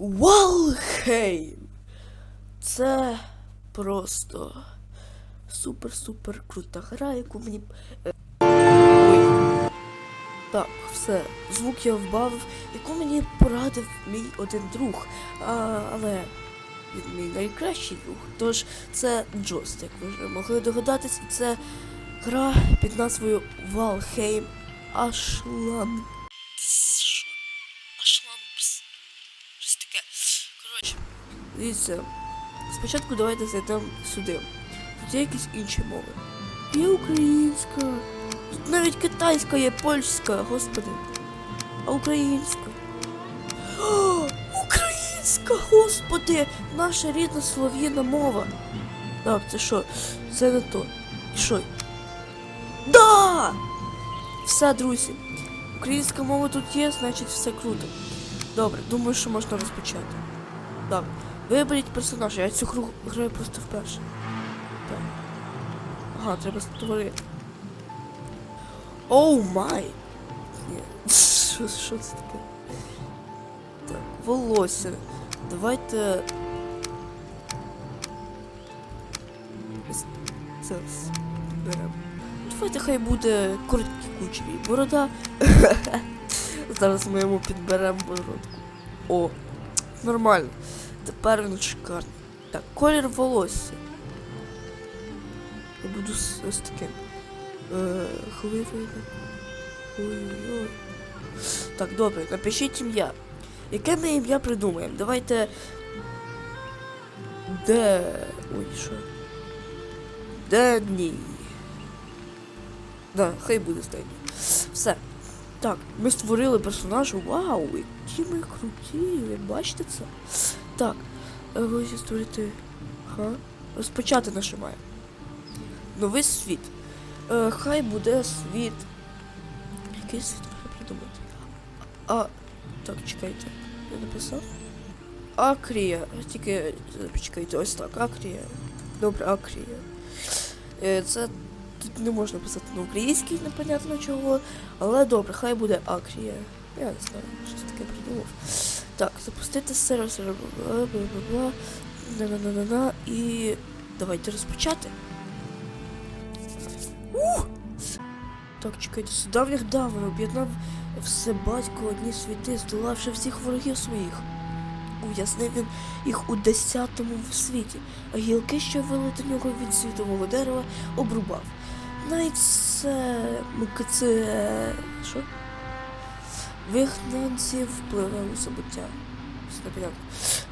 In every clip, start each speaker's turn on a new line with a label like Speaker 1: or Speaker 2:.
Speaker 1: Валхейм! Це просто супер-супер крута гра, яку мені. е. Так, все. Звук я вбавив, яку мені порадив мій один друг. А, але він мій найкращий друг. Тож це Джост, як ви вже могли догадатись, і це гра під назвою Valheim Ашла. Ашлампс. Щось таке. Коротше, дивіться. Спочатку давайте зайдемо сюди. Тут є якісь інші мови. Є українська. Тут навіть китайська є, польська, господи. А українська. О, українська, господи! Наша рідна солов'їна мова. Так, це що? Це не то. І Що? Да! Все, друзі. Українська мова тут є, значить все круто. Добре, думаю, що можна розпочати. Так, виберіть персонажа, я цю гру граю просто вперше. Так. Ага, треба створити. Оу май! Ні. Що, це таке? Так, волосся. Давайте. Це ось беремо. Давайте хай буде короткі кучері. Борода. Зараз ми йому підберемо бородку. О, нормально. Тепер він шикарний. Так, колір волосся. Я буду ось таким. Е, хливий. Ой-ой-ой. Так, добре, напишіть ім'я. Яке ми ім'я придумаємо? Давайте. Де. Ой, що? Денні. Да, хай буде Денні. Все. Так, ми створили персонажа. Вау, які ми круті. Ви бачите це? Так. е, Ви ще створити. Ха? Розпочати нажимаємо. Новий світ. Е, хай буде світ. Який світ можна придумати? А. Так, чекайте. Я написав? Акрія. Тільки. е, Почекайте, ось так, Акрія. Добре, Акрія. Е, це тут не можна писати на українській, непонятно чого. Але добре, хай буде Акрія. Я не знаю, щось таке придумав. Так, запустити сервер, сервер, бла бла бла бла на-на-на-на-на і давайте розпочати. Ух! Так, чекайте, з давніх давно об'єднав все батько одні світи, здолавши всіх ворогів своїх. Ув'язнив він їх у десятому в світі, а гілки, що вели до нього від світового дерева, обрубав. Навіть це. Що? Вигнанців впливав у забуття.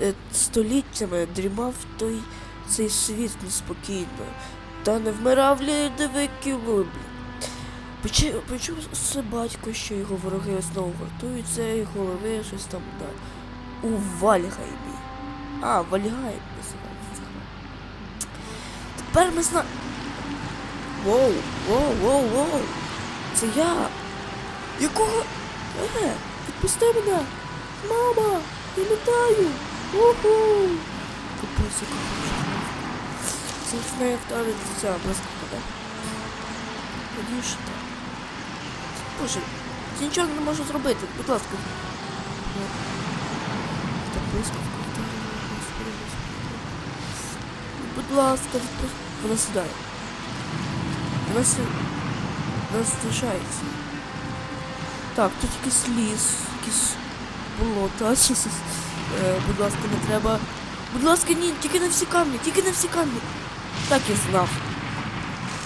Speaker 1: Е, Століттями дрімав той цей світ неспокійно, та не вмирав лідовиків блін. Почув, все батько, що його вороги знову гуртуються, і голови щось там да. У Вальгаймі. А, Вальгайм називається. Тепер ми знаємо. Воу, воу, воу, воу. Це я. Якого? Е, відпусти мене. Мама, я літаю. Уху. Капець, яка хороша. Це ж не вдарить ця блискавка, да? Надію, що так. Боже, я нічого не можу зробити, будь ласка. Ну, Так господи, господи. Будь ласка, відпусти. Вона сідає. Вона си... Вона залишається. Так, тут якийсь ліс, якісь болота. Е, будь ласка, не треба. Будь ласка, ні, тільки на всі камні, тільки на всі камні. Так я знав.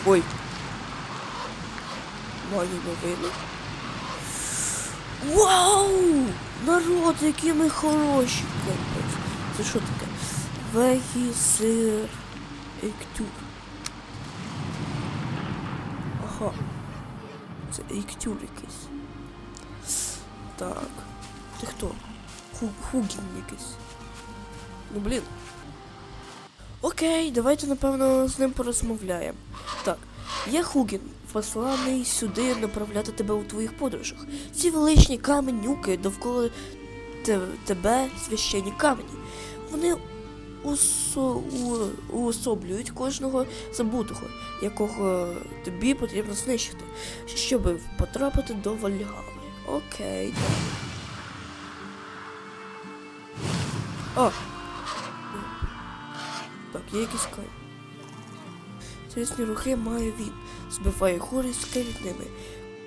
Speaker 1: Ой. Маю новини. Вау! Народ, які ми хороші. Це що таке? Вегісир Ектюр. Ага. Це Ектюр якийсь. Так. Ти хто? Ху Хугін якийсь. Ну блін. Окей, давайте напевно з ним порозмовляємо. Так, я Хугін, посланий сюди направляти тебе у твоїх подорожах. Ці величні каменюки довкола те- тебе священні камені. Вони усо, уособлюють кожного забутого, якого тобі потрібно знищити, щоб потрапити до Вальгали. Окей. А! Так, є якийсь кай. Різні рухи має він. Збиває гори скелетними.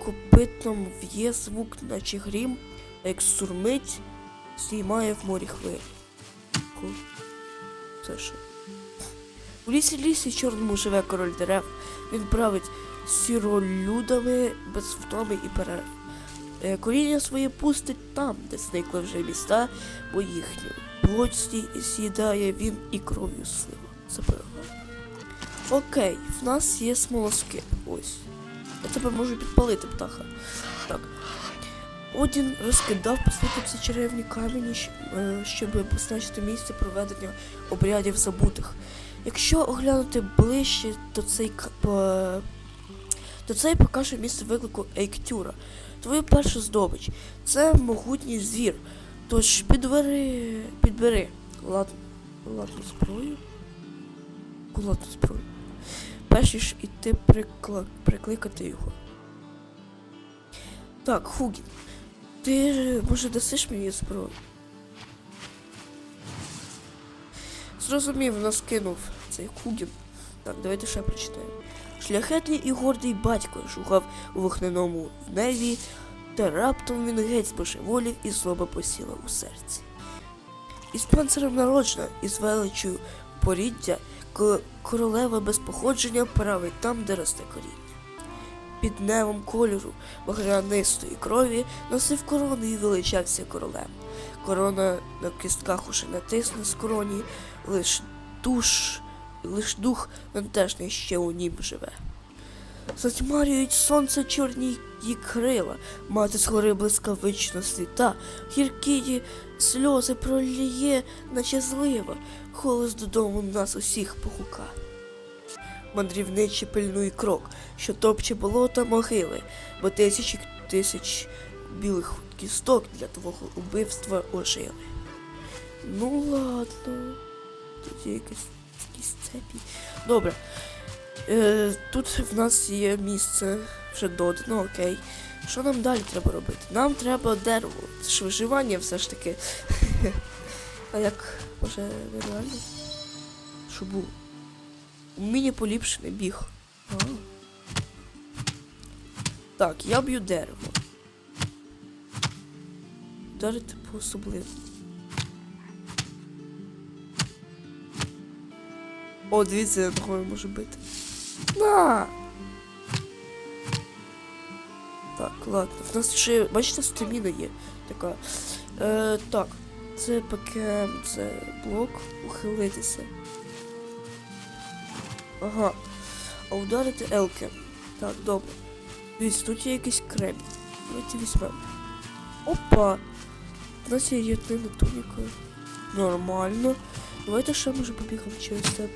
Speaker 1: Копитом в'є звук, наче грім, як сурмить, здіймає в морі хвилі. Це що? У лісі лісі чорному живе король дерев. Він править сіролюдами без втоми і перерв. Е, Коріння своє пустить там, де зникли вже міста, бо їхню плоть сті- сідає він і кров'ю слива запила. Окей, в нас є смолоскип. Ось. Я тебе можу підпалити, птаха. Так. Один розкидав по світу ці черевні камені, е, щоб позначити місце проведення обрядів забутих. Якщо оглянути ближче, то цей то цей покаже місце виклику Ейктюра. Твою першу здобич. Це могутній звір. Тож підбери. підбери лад, ладну зброю. Ладну зброю. Перш ніж іти прикла, прикликати його. Так, Хугін. Ти може дасиш мені зброю? Зрозумів, нас кинув цей Хугін. Так, давайте ще прочитаємо. Шляхетний і гордий батько шукав у вогненому в небі, та раптом він геть збожеволів і злоба посіла у серці. Із панцирем народжена, із величою поріддя, коли королева без походження править там, де росте коріння. Під невом кольору багрянистої крові носив корону і величався королем. Корона на кістках уже натисне з короні, лиш душ, лиш дух вантажний ще у нім живе. Затьмарюють сонце чорні її крила, мати згори блискавично світа, гіркі сльози проліє, наче злива, голос додому нас усіх погука. Мандрівничий пильнуй крок, що топче болота могили, бо тисячі тисяч білих кісток для твого убивства ожили. Ну ладно. Якісь, якісь цепі. Добре. Е, тут в нас є місце вже додано, окей. Що нам далі треба робити? Нам треба дерево. Це ж виживання все ж таки. А як може нереально? Що було? Уміння поліпшений біг. А. Так, я б'ю дерево. Вдарити по особливо. О, дивіться, я такою можу бити. На! Так, ладно. В нас ще, бачите, стаміна є така. Е, так, це ПКМ, це блок, ухилитися. Ага. А ударити Елке. Так, добре. Дивіться, тут є якийсь кремінь. Давайте візьмемо. Опа! У нас є єдина туніка. Нормально. Давайте ще може побігаємо через це.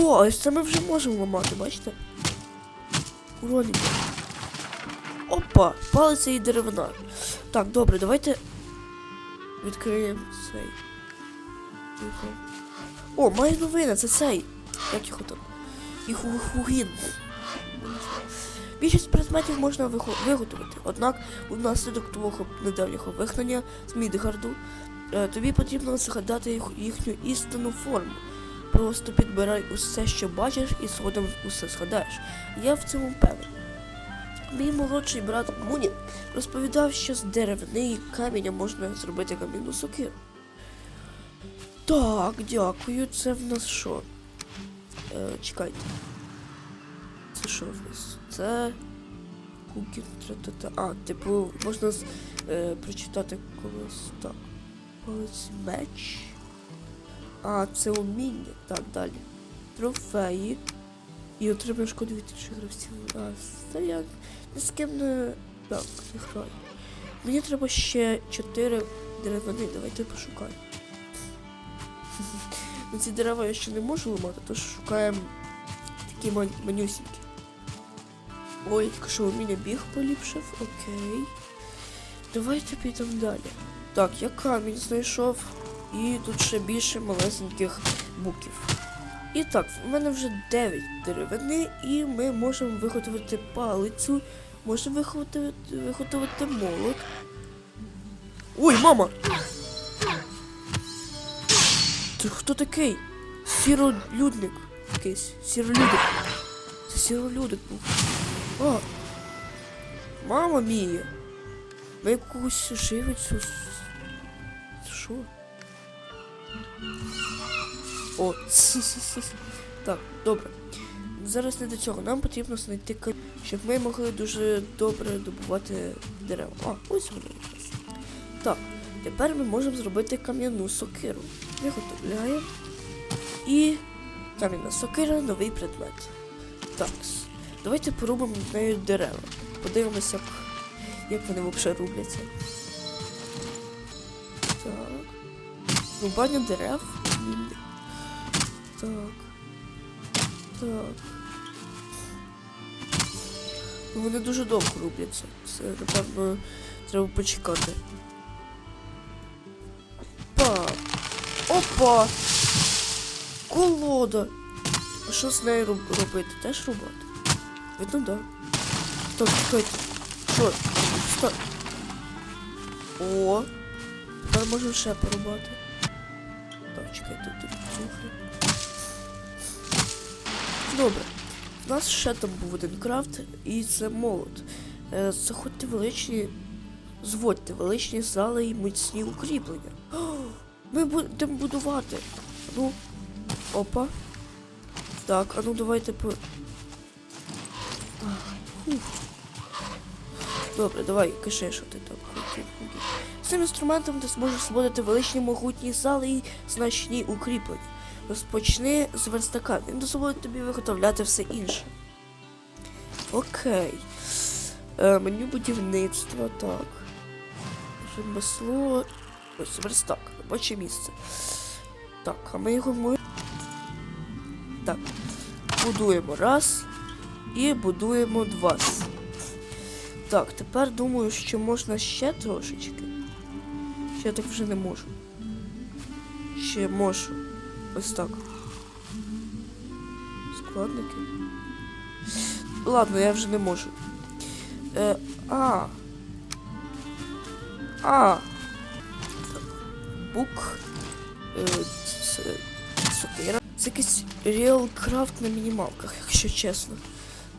Speaker 1: О, ось це ми вже можемо ламати, бачите? Уроні. Опа! Палиця і деревина. Так, добре, давайте відкриємо цей. О, має новина, це цей. Як його там? І ху- хугін. Більшість предметів можна виготовити, однак внаслідок твого недавнього вигнання з Мідгарду е, тобі потрібно згадати їхню істинну форму. Просто підбирай усе, що бачиш, і згодом усе згадаєш. Я в цьому певен. Мій молодший брат Мунін розповідав, що з деревини і каміння можна зробити камінну сокиру. Так, дякую. Це в нас що? Е, чекайте. Це що в нас? Це. А, типу, можна е, прочитати колись. Так. Палець меч. А, це уміння. Так, далі. Трофеї. І отримаєш шкоду від інших гравців. А, це я ні з ким не. Так, не граю. Мені треба ще 4 деревини. Давайте пошукаємо. Ну, ці дерева я ще не можу ламати, тож шукаємо такі ман- манюсінькі. Ой, тільки що уміння біг поліпшив, окей. Давайте підемо далі. Так, я камінь знайшов. І тут ще більше малесеньких буків. І так, в мене вже 9 деревини, і ми можемо виготовити палицю, можемо виготовити, виготовити молот. Ой, мама! Це хто такий? Сіролюдник. Якийсь. Сіролюдник. Це сіролюдник був. А. Мама мія. Ми якусь живицю. Що? О, так, добре. Зараз не до цього. Нам потрібно знайти камінь, щоб ми могли дуже добре добувати дерева. А, ось воно. Так, тепер ми можемо зробити кам'яну сокиру. Виготовляємо. І кам'яна сокира новий предмет. Так, давайте порубимо нею дерева. Подивимося, як вони взагалі рубляться. Рубання дерев. Так. Так. Ну, Вони дуже довго рубляться. Це, напевно, треба почекати. Опа! Опа! Колода! А що з нею роб- робити? Теж рубати? Видно, да. Так, чекайте. Що? Стоп. О! Тепер можемо ще порубати. Так, чекайте. Добре. У нас ще там був один крафт, і це молот. Е, Заходьте величні. Зводьте величні зали і міцні укріплення. Ми будемо будувати. Ну. Опа. Так, а ну давайте по. Добре, давай, кажи, що ти там цим інструментом ти зможеш зводити величні могутні зали і значні укріплення. Розпочни з верстака. Він дозволить тобі виготовляти все інше. Окей. Е, меню будівництва, так. Ремесло. Ось верстак, робоче місце. Так, а ми його ми. Так. Будуємо раз. І будуємо два. Так, тепер думаю, що можна ще трошечки. Ще я так вже не можу. Ще можу. Ось так. Складники. Ладно, я вже не можу. Е, а. А. Бук. Е, сокира. Це якийсь реалкрафт на мінімалках, якщо чесно.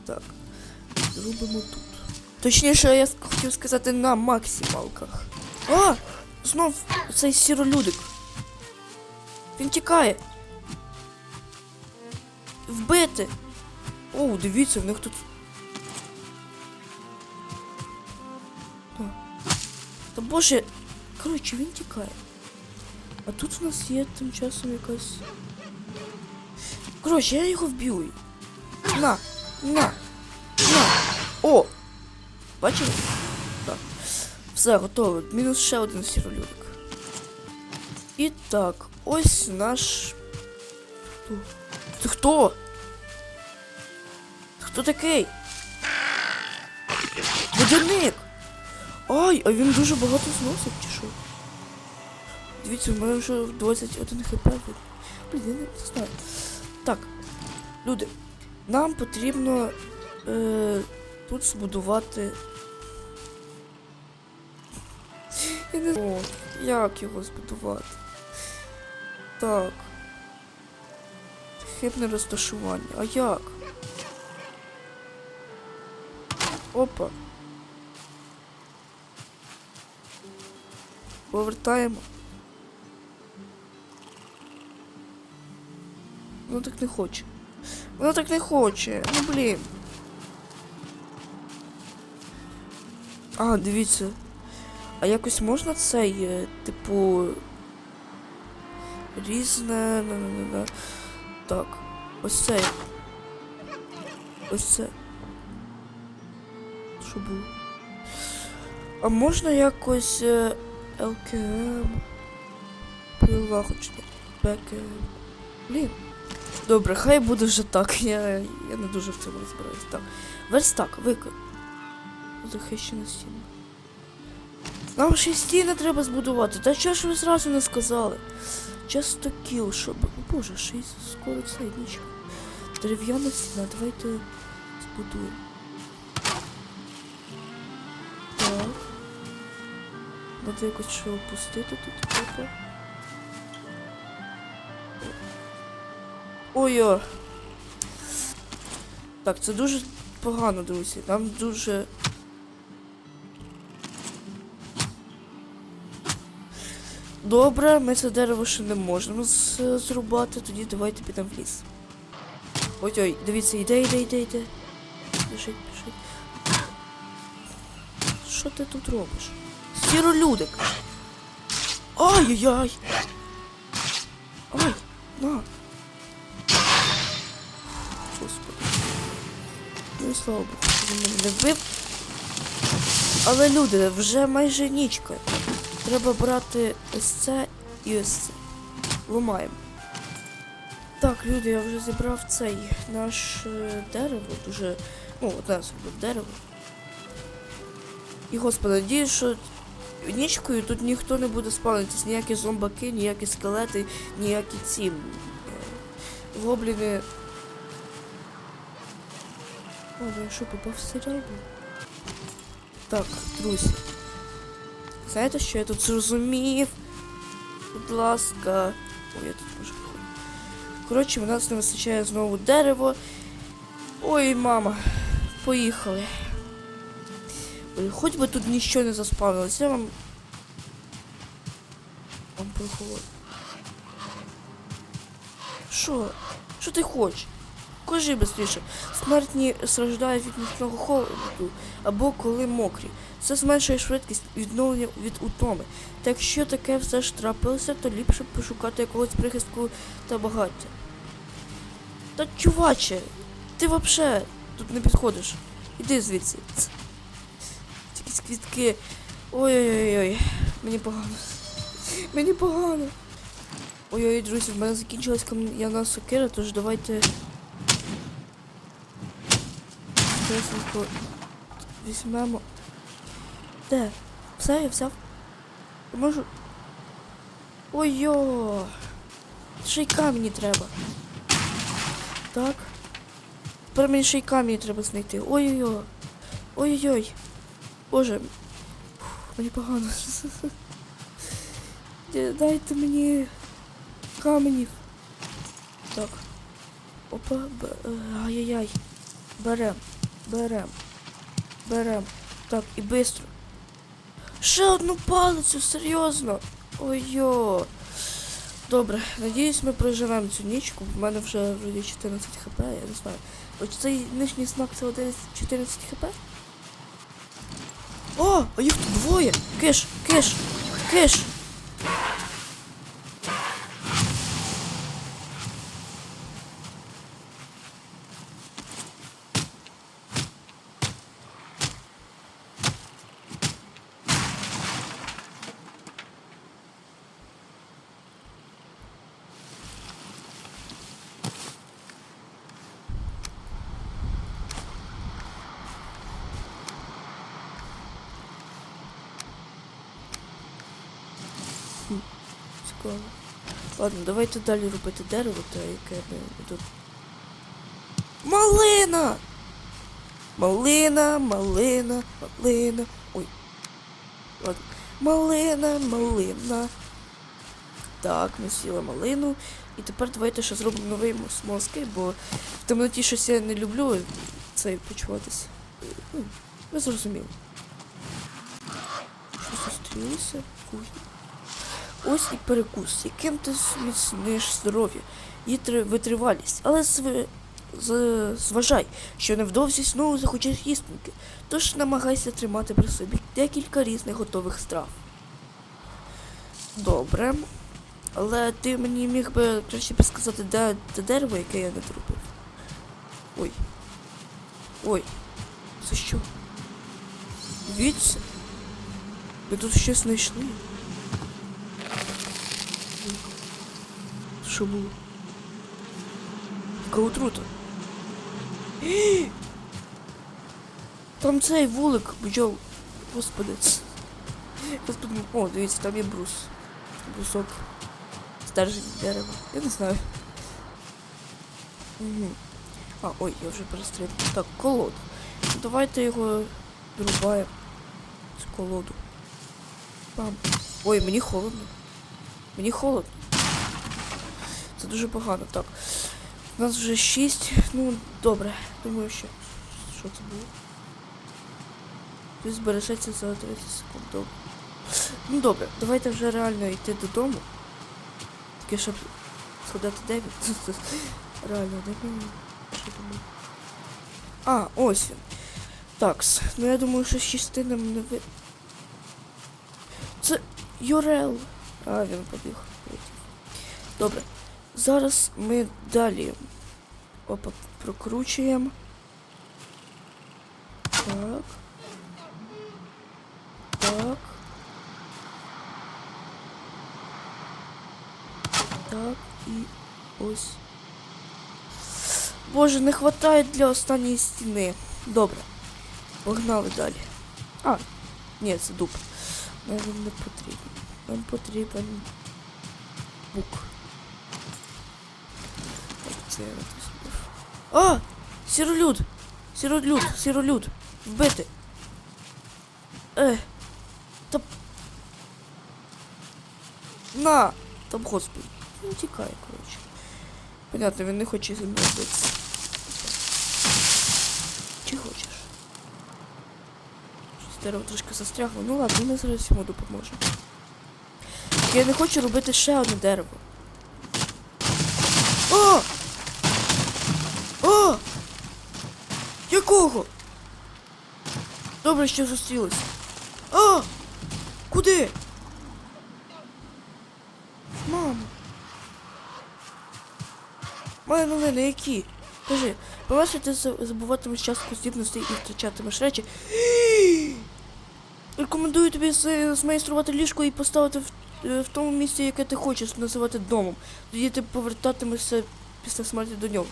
Speaker 1: Так. Робимо тут. Точніше, я хотів сказати на максималках. А! Знов цей сіролюдик. Він тікає. Вбити. О, дивіться, в них тут. О. Та боже. Коротше, він тікає. А тут у нас є тим часом якась. Коротше, я його вб'ю. На! На! На! О! Бачили? Все, готово. Мінус ще один сіролюдик. І так, ось наш. Хто? Ти хто? Хто такий? Водяник! Ай, а він дуже багато зносить, чи що? Дивіться, в мене вже 21 хп. Блін, я не знаю. Так, люди, нам потрібно е, тут збудувати. Я не знаю, як його збудувати. Так. Хибне розташування. А як? Опа. Повертаємо. Воно так не хоче. Воно так не хоче. Ну блін. А, дивіться. А якось можна цей, е, типу. Різне. Так. Ось цей. Ось це. Що було? А можна якось е, ЛКМ. Не. БКМ. Блін. Добре, хай буде вже так. Я, я не дуже в цьому розбираюсь. Так. Верстак, викон. Захищена стіна. Нам ще стіни треба збудувати. Та чого ж ви зразу не сказали? Часто кіл, щоб. О, Боже, ще й скоро це нічого. Дерев'яна стіна, давайте збудуємо. Так. Треба якось що опустити тут. Опа. Ой-ой. Так, це дуже погано, друзі. Нам дуже. Добре, ми це дерево ще не можемо зрубати, тоді давайте підемо в ліс. Ой-ой, дивіться, йде, йде, йде, йде. Біжить, біжить. Що ти тут робиш? Сіролюдик. Ай-яй-яй. Ай, на. Господи. Ну і слава Богу, він мене не вбив. Але люди, вже майже нічка. Треба брати ось це і ось це. Ломаємо. Так, люди, я вже зібрав цей наш е, дерево, дуже. Ну, одне собі дерево. І господи, надіюсь, що нічкою тут ніхто не буде спавнитись, ніякі зомбаки, ніякі скелети, ніякі ці е, гобліни. О, ну я що, попав в серіал? Так, друзі. Знаєте, що я тут зрозумів? Будь ласка. Ой, я тут можу. Коротше, в нас не вистачає знову дерево. Ой, мама. Поїхали. Ой, хоч би тут нічого не заспавнилось, я вам. Вам прохолод. Що? Що ти хочеш? Кажи швидше. Смертні страждають від нічного холоду або коли мокрі. Це зменшує швидкість відновлення від утоми. Та якщо таке все ж трапилося, то ліпше пошукати якогось прихистку та багаття. Та чуваче, ти вообще тут не підходиш. Іди звідси. Якісь квітки. Ой-ой-ой. Мені погано. Мені погано. Ой-ой, друзі, в мене закінчилась кам'яна сокира, тож давайте. Візьмемо. Де? Все, я взяв. Можу. Ой-йо! Ще й камені треба. Так. Тепер мені ще й камені треба знайти. Ой-ой-ой. Ой-ой-ой. Боже. Фух, Мені погано. Дайте мені каменів. Так. Опа, б... ай-яй-яй. Берем. Берем. Берем. Так, і бистро. Ще одну палицю, серйозно. Ой-йо. Добре, надіюсь, ми проживемо цю нічку. У мене вже вроді 14 хп, я не знаю. Ось цей нижній знак це 11 14 хп. О, а їх тут двоє! Киш, киш, киш! Цікаво. Ладно, давайте далі робити дерево, та яке ми тут. Малина! Малина, малина, малина. Ой. Ладно. Малина, малина. Так, ми сіли малину. І тепер давайте ще зробимо новий мозки, бо в темноті щось я не люблю цей почуватися. Ну, ви зрозуміли. Що зустрілося? Кухня. Ось і перекус, яким ти зміцниш здоров'я і витривалість. Але зв... з... зважай, що невдовзі знову захочеш їстники, тож намагайся тримати при собі декілька різних готових страв. Добре. Але ти мені міг би краще підсказати, де, де дерево, яке я не зробив. Ой. Ой. Це що? Дивіться. Ми тут щось знайшли. Що було? Яка отрута? Е! Там цей вулик бджол. Господи. Господи, о, дивіться, там є брус. Брусок. Стержень дерева. Я не знаю. Угу. А, ой, я вже перестрілив. Так, колода. Ну, Давайте його вирубаємо. Цю колоду. Пам. Ой, мені холодно. Мені холодно. Це дуже погано, так. У нас вже 6. Ну, добре. Думаю, що. Що це було? Він збережеться за 30 секунд. Добре. Ну добре, давайте вже реально йти додому. Таке, щоб де він. Реально, де він? Що там? А, ось він. Такс. Ну я думаю, що з частинами не ви. Це Юрел. А, він побіг. Добре. Зараз ми далі. Опа, прокручуємо. Так. Так. Так, і ось. Боже, не вистачає для останньої стіни. Добре. Погнали далі. А, ні, це дуб. Нам він не потрібен. Нам потрібен бук. Це я. А! Сіролюд! Сіролюд! Сіролюд! Вбити! Е! Та... На! Там господи. Ну, тікає, коротше. Понятно, він не хоче зі мною битися. Чи хочеш? Щось дерево трошки застрягло. Ну ладно, ми зараз йому допоможемо. Я не хочу робити ще одне дерево. О! Якого? Добре, що зустрілись. А! Куди? Мамо. Мої новини які? Кажи, по-перше, ти забуватимеш частку здібностей і втрачатимеш речі. Рекомендую тобі змайструвати ліжко і поставити в, е, в тому місці, яке ти хочеш називати домом. Тоді ти повертатимешся після смерті до нього.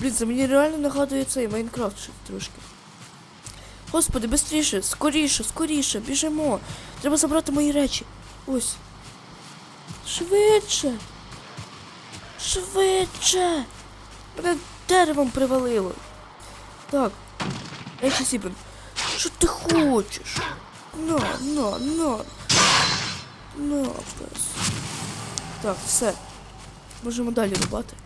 Speaker 1: Блін, це мені реально нагадує цей Майнкрафт трошки. Господи, бистріше, скоріше, скоріше, біжимо. Треба забрати мої речі. Ось. Швидше. Швидше. Мене деревом привалило. Так. Речі Сібен. Що ти хочеш? На, на, на. На, пес. Так, все. Можемо далі рубати.